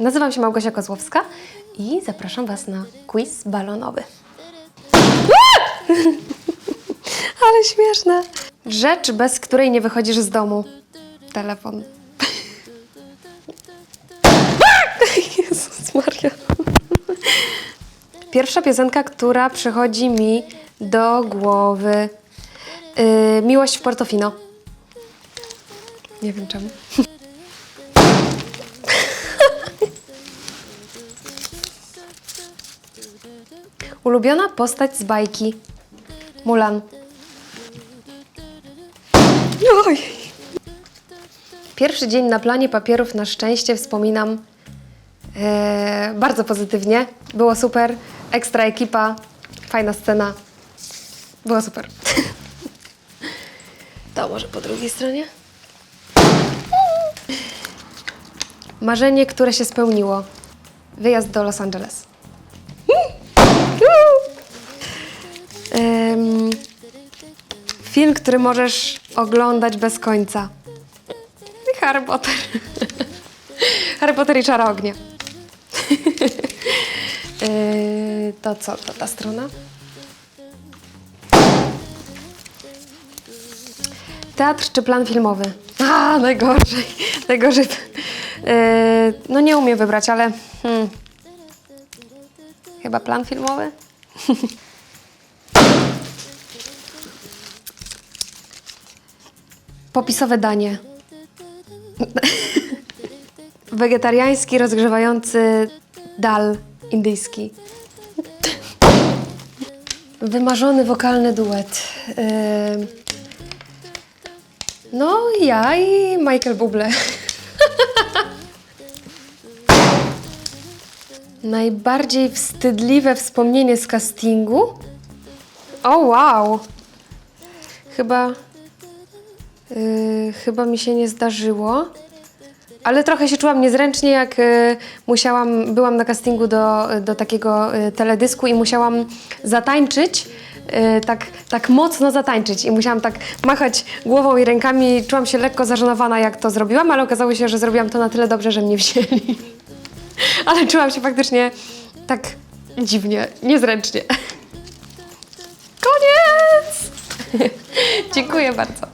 Nazywam się Małgosia Kozłowska i zapraszam Was na quiz balonowy. Ale śmieszne. Rzecz, bez której nie wychodzisz z domu. Telefon. Jezus Maria. Pierwsza piosenka, która przychodzi mi do głowy. Yy, Miłość w Portofino. Nie wiem czemu. Ulubiona postać z bajki. Mulan. Oj. Pierwszy dzień na planie papierów na szczęście wspominam e, bardzo pozytywnie. Było super, ekstra ekipa, fajna scena. Było super. To może po drugiej stronie. Marzenie, które się spełniło. Wyjazd do Los Angeles. Film, który możesz oglądać bez końca. Harry Potter. Harry Potter i Czara Ognia. Yy, to co, to ta strona? Teatr czy plan filmowy? A, najgorzej. Najgorzej. Yy, no nie umiem wybrać, ale hmm, chyba plan filmowy? Popisowe danie. Wegetariański, rozgrzewający dal indyjski. Wymarzony wokalny duet. Ym, No, ja i Michael Bublé. Najbardziej wstydliwe wspomnienie z castingu? O, wow! Chyba. Yy, chyba mi się nie zdarzyło. Ale trochę się czułam niezręcznie, jak y, musiałam, byłam na castingu do, do takiego y, teledysku i musiałam zatańczyć, y, tak, tak mocno zatańczyć i musiałam tak machać głową i rękami. Czułam się lekko zażenowana, jak to zrobiłam, ale okazało się, że zrobiłam to na tyle dobrze, że mnie wzięli. ale czułam się faktycznie tak dziwnie, niezręcznie. Koniec! Dziękuję bardzo.